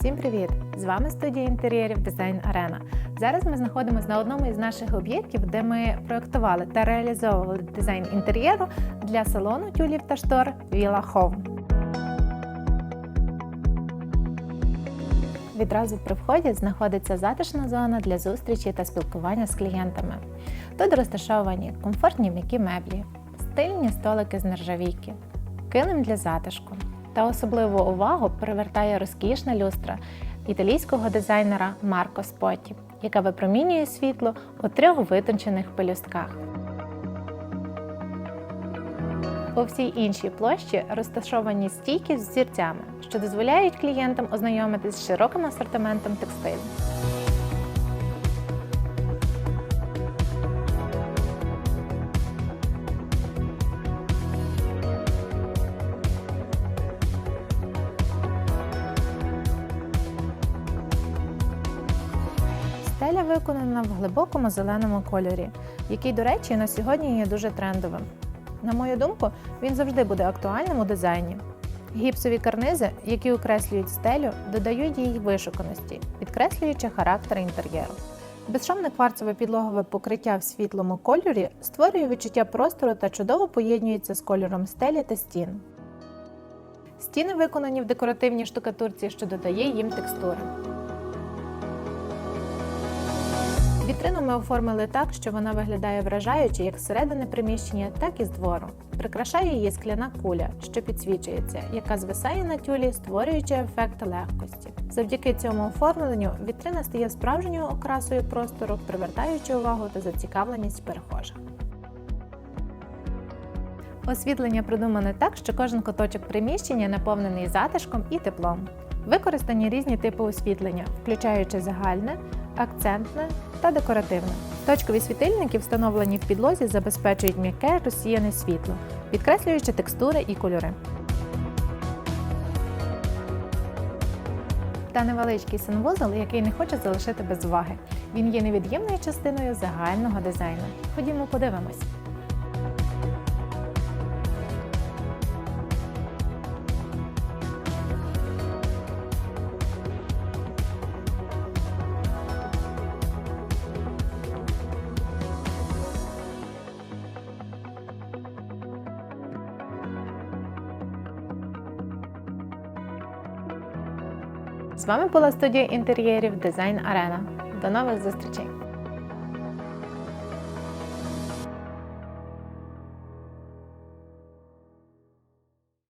Всім привіт! З вами студія інтер'єрів Дизайн Арена. Зараз ми знаходимося на одному із наших об'єктів, де ми проєктували та реалізовували дизайн інтер'єру для салону тюлів та штор Villa Home. Відразу при вході знаходиться затишна зона для зустрічі та спілкування з клієнтами. Тут розташовані комфортні м'які меблі, стильні столики з нержавійки, килим для затишку. Та особливу увагу привертає розкішна люстра італійського дизайнера Марко Споті, яка випромінює світло у трьох витончених пелюстках. По всій іншій площі розташовані стійки з зірцями, що дозволяють клієнтам ознайомитись з широким асортиментом текстилю. Стеля виконана в глибокому зеленому кольорі, який, до речі, на сьогодні є дуже трендовим. На мою думку, він завжди буде актуальним у дизайні. Гіпсові карнизи, які окреслюють стелю, додають їй вишуканості, підкреслюючи характер інтер'єру. Безшовне кварцеве підлогове покриття в світлому кольорі створює відчуття простору та чудово поєднується з кольором стелі та стін. Стіни виконані в декоративній штукатурці, що додає їм текстури. Вітрину ми оформили так, що вона виглядає вражаюче як зсередини приміщення, так і з двору. Прикрашає її скляна куля, що підсвічується, яка звисає на тюлі, створюючи ефект легкості. Завдяки цьому оформленню вітрина стає справжньою окрасою простору, привертаючи увагу та зацікавленість перехожих. Освітлення продумане так, що кожен куточок приміщення наповнений затишком і теплом. Використані різні типи освітлення, включаючи загальне, акцентне та декоративне. Точкові світильники, встановлені в підлозі, забезпечують м'яке розсіяне світло, підкреслюючи текстури і кольори. Та невеличкий санвузол, який не хоче залишити без уваги. Він є невід'ємною частиною загального дизайну. Ходімо подивимось. З вами була студія інтер'єрів Дизайн Арена. До нових зустрічей!